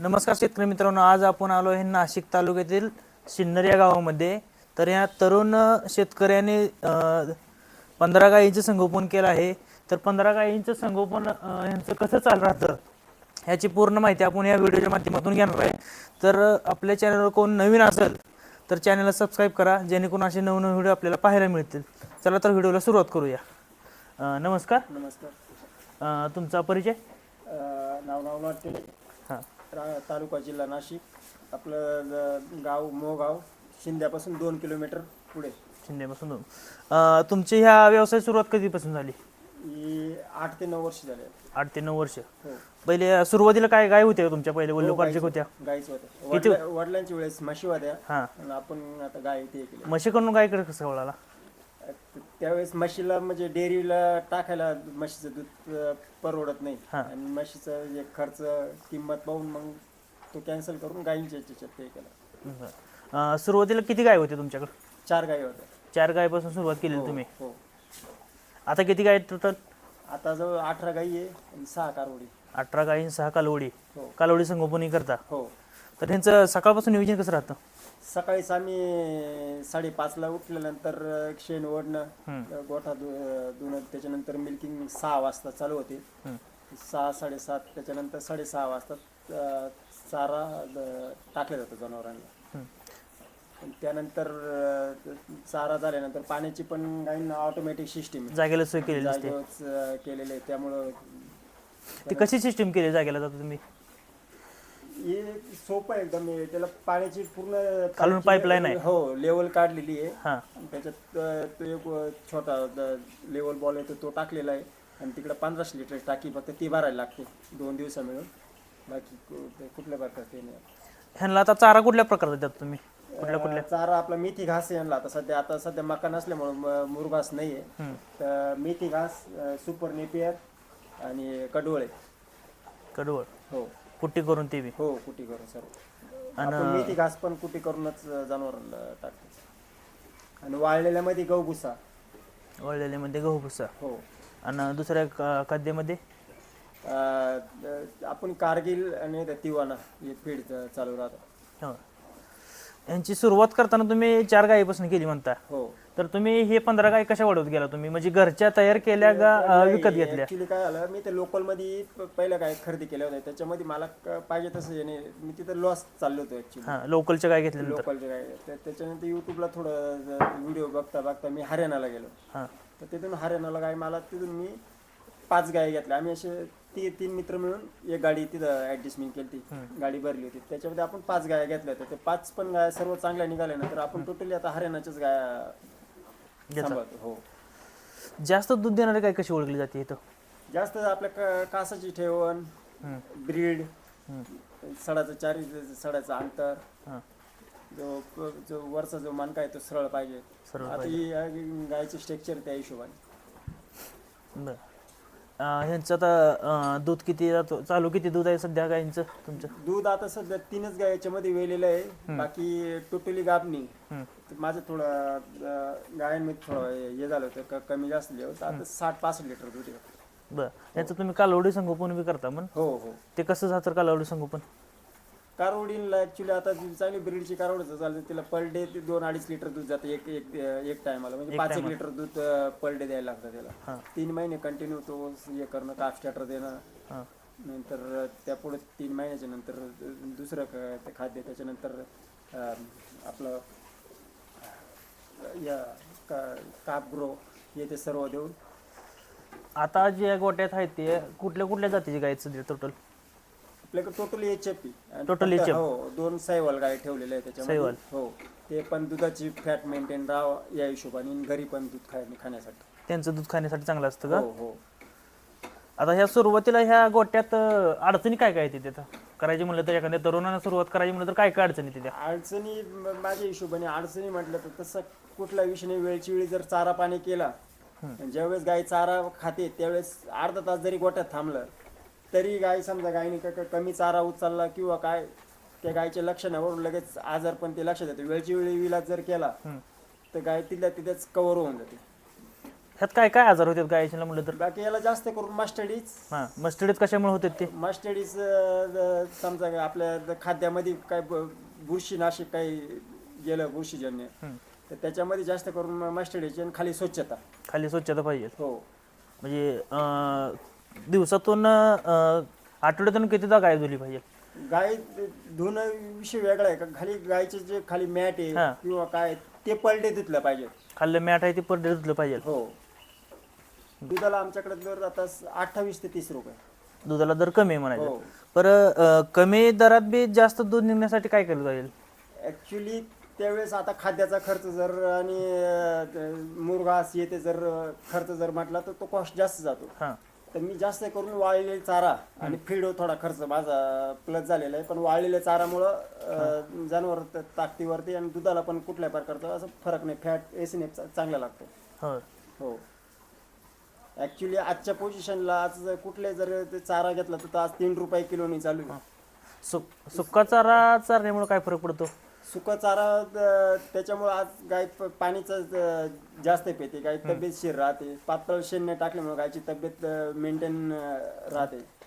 नमस्कार शेतकरी मित्रांनो आज आपण आलो आहे नाशिक तालुक्यातील सिन्नर या गावामध्ये. तर या तरुण शेतकऱ्याने पंधरा गायींचं संगोपन केलं आहे. तर पंधरा गायींचं संगोपन यांचं कसं चालू राहतं ह्याची पूर्ण माहिती आपण या व्हिडिओच्या माध्यमातून घेणार आहे. तर आपल्या चॅनलवर कोण नवीन असेल तर चॅनलला सबस्क्राईब करा जेणेकरून असे नवनवीन व्हिडिओ आपल्याला पाहायला मिळतील. चला तर व्हिडिओला सुरुवात करूया. नमस्कार. नमस्कार. तुमचा परिचय? नाव नाव वाटते हां तालुका जिल्हा नाशिक. आपलं ज- गाव मोगाव शिंद्यापासून दोन किलोमीटर पुढे. शिंदेपासून दोन. अ, तुमची ह्या व्यवसाय सुरुवात कधीपासून झाली? ही आठ ते नऊ वर्ष झाले. आठ ते नऊ वर्ष. हो. पहिले सुरुवातीला काय गाय होत्या तुमच्या? पहिले वल्लोपार्जिक होत्या. गाईच होत्या. किती- वडला- वडिलांच्या वेळेस म्हशी होत्या. हां. आणि आपण आता गाय ते केली. म्हशीकडून गायकडे कसं वळाला? त्यावेळेस म्हशीला म्हणजे डेअरीला टाकायला म्हशीचं दूध अ, परवडत नाही. हां. आणि म्हशीचं जे खर्च किंमत पाहून मग तो कॅन्सल करून गायींच्या याच्यात ते केलं. बरं. अ, सुरुवातीला किती गाय होते तुमच्याकडे? चार गायी होत्या. चार गायपासून सुरुवात केली हो, तुम्ही? हो. आता किती गाय टोटल आता जवळ अठरा गायी आहे आणि सहा कारवडी अठरा गायी सहा कालवडी. हो. कालवडी संगोपनही करता? हो. तर ह्यांचं सकाळपासून नियोजन कसं राहतं? सकाळीच आम्ही साडेपाचला उठल्यानंतर शेण ओढणं. गोठा धु- धुणं त्याच्यानंतर मिल्किंग सहा वाजता चालू होते. सहा साडेसात त्याच्यानंतर साडेसहा वाजता अं, चारा द- टाकला जातो जनावरांना. आणि त्यानंतर अं, चारा झाल्यानंतर पाण्याची पण गाईंना ऑटोमॅटिक सिस्टीम जागेला सोय केलेली असते केलेले आहे त्यामुळं ती कशी सिस्टीम केली जागेला जातो तुम्ही हे सोपं आहे एकदम हे. त्याला पाण्याची पूर्ण खालून pipeline आहे. हो लेवल काढलेली आहे. हां. आणि त्याच्यात अ, तो एक अ, छोटा लेवल बॉल येतो तो टाकलेला आहे. आणि तिकडे पंधराशे लिटर टाकी फक्त ती भरायला लागते दोन दिवसा मिळून. बाकी कु- ते कुठल्या प्रकारचे ते नाही. ह्यांना आता चारा कुठल्या प्रकारचा देतात तुम्ही? कुठल्या कुठल्या? अ, चारा आपला मेथी घास आहे आता सध्या आता सध्या मका नसल्यामुळं म- मुरघास नाही आहे. तर मेथी घास सुपर नेपियर आणि कडोळे कडवळ हो. कुट्टी करून ती बी. हो कुटी करून सर्व. आणि- आपण मेथी घास पण कुटी करूनच जनावरांना टाकतो. आणि वाळलेल्यामध्ये गहू भुसा वळलेल्यामध्ये गहू भुसा हो. आणि दुसऱ्या क- खाद्यामध्ये? अं, आपण कारगिल आणि त्या तिवाना हे फीड चालू राहतं. हो. यांची सुरुवात करताना तुम्ही चार गायीपासून केली म्हणता. हो. तर तुम्ही हे पंधरा गाय कशा वाढवत गेला तुम्ही? म्हणजे घरच्या तयार केल्या का विकत घेतल्या? ऍक्च्युली काय झालं मी ते लोकलमध्ये पहिल्या काय खरेदी केल्या होत्या त्याच्यामध्ये मला क- पाहिजे तसं याने मी तिथं लॉस चाललो होतो ऍक्च्युली हा लोकलच्या गाय घेतल्यानंतर लोकलचे काय त्या- त्याच्यानंतर युट्यूबला थोडं व्हिडिओ बघता बघता मी हरियाणाला गेलो. हा. तर तिथून हरियाणाला गाय मला तिथून मी पाच गाय घेतल्या. आम्ही असे ती तीन मित्र मिळून एक गाडी तिथं ऍडजस्टमेंट केली ती गाडी भरली होती. त्याच्यामध्ये आपण पाच गाया घेतल्या होत्या. ते पाच पण गाय सर्व चांगल्या निघाल्या ना तर आपण टोटली आता हरियाणाच्याच गाया सांभाळतो हो. जास्त दूध देणारी गाय कशी ओळखली जाते इथं? जास्त आपल्या क- कासाची ठेवण हम्म. ब्रीड. सडाचं चारी सडाचं अंतर हा. जो जो वरचा जो मानका आहे तो सरळ पाहिजे. सरळ आता ही गायची स्ट्रक्चर त्या हिशोबाने. बरं. ह्यांचं आता दूध किती जातो चालू किती दूध आहे सध्या गायींचं तुमचं? दूध आता सध्या तीनच गाय याच्यामध्ये वेलेलं आहे. बाकी टोटली. तर माझं थोडं गायांमध्ये थोडं हे झालं होतं कमी जास्त होतं. आता साठ पासष्ट लिटर दूध बरं. याचं तुम्ही कालवडी संगोपन बी करता मग हो हो. ते कसं जातं कालवडी संगोपन? कारवडीला ऍक्च्युली आता जी चांगली ब्रीडची कारवड चालते तिला पर डे ते दोन अडीच लिटर दूध जातं एक एक एक टायमाला म्हणजे पाच एक लिटर दूध पर डे द्यायला लागतं त्याला. तीन महिने कंटिन्यू तो हे करणं काफ स्टार्टर देणं. नंतर त्यापुढे तीन महिन्याच्या नंतर दुसरं खाद्य त्याच्यानंतर आपलं या का- काप ग्रो हे ते सर्व देऊन. आता जे गोट्यात आहेत ते कुठल्या कुठल्या जातीची गाय आहेत सध्या टोटल आपल्याकडे totally H F P Total HF. हो दोन सायवाल गाय ठेवलेले आहे साहिवाल. त्याच्यामध्ये हो ते पण दुधाची फॅट मेंटेन राहावं या हिशोबाने आणि घरी पण दूध खाय खाण्यासाठी. त्यांचं दूध खाण्यासाठी चांगलं असतं का? हो हो. आता ह्या सुरुवातीला ह्या गोट्यात अं, अडचणी काय काय येते तिथं? करायची म्हणलं तर एखाद्या तरुणानं सुरुवात करायची म्हणलं तर काय काय अडचणी त्या अडचणी म- माझ्या हिशोबाने अडचणी म्हटलं तर तसं कुठल्या विषयाने वेळची वेळी जर चारा पाणी केला ज्यावेळेस गाय चारा खाते त्यावेळेस अर्धा तास जरी गोट्यात थांबलं तरी गाय समजा गायने का का- कमी चारा उचलला किंवा काय त्या गायच्या लक्षणावरून लगेच आजार पण ते लक्षात येते. वेळची वेळी विलाज जर केला हम्म. तर गाय तिथल्या तिथेच कव्हर होऊन जाते. ह्यात काय काय आजार होतात गायीला म्हटलं तर? बाकी याला जास्त करून मास्टडीज हां मस्टडीत कशामुळे होतात ते? मास्टडीज समजा आपल्या खाद्यामध्ये काय ब- बुरशीनाशक काही गेलं बुरशीजन्य हं. तर त्याच्यामध्ये जास्त करून मास्टडीची आणि खाली स्वच्छता. खाली स्वच्छता पाहिजे. हो. म्हणजे अं, दिवसातून अं, आठवड्यातून कितीदा गाय धुली पाहिजे? गाय धुणं विषय वेगळा आहे. का खाली गायचे जे खाली मॅट हा. आहे किंवा काय ते पलटे धुतलं पाहिजे. खाल्लं मॅट आहे ते परडे धुतलं पाहिजे. हो. दुधाला आमच्याकडे दर आता अठ्ठावीस ते तीस रुपये. दुधाला दर कमी आहे म्हणायचं. हो. पर अं, कमी दरात बी जास्त दूध निघण्यासाठी काय केलं पाहिजे ऍक्च्युली त्यावेळेस आता खाद्याचा खर्च जर आणि मुरघास येते जर खर्च जर म्हटला तर तो कॉस्ट जास्त जातो. हां. तर मी जास्त करून वाळलेले चारा आणि फीड थोडा खर्च माझा प्लस झालेला आहे. पण वाळलेल्या चारामुळं जनावर ताकदीवरती आणि दुधाला पण कुठल्या प्रकारचा असं फरक नाही. फॅट एसिने चांगला लागतो. हो. हो. ॲक्च्युली आजच्या पोझिशनला आज कुठले जर ते चारा घेतला तर आज तीन रुपये किलोनी चालू आहे. सुक सुका चारा चारण्यामुळे काय फरक पडतो? सुका चारा अं, त्याच्यामुळे आज गाय प- पाणीचं जास्त पिते. गाय तब्येत शिर राहते. पातळ शेण टाकल्यामुळे गायची तब्येत मेंटेन राहते.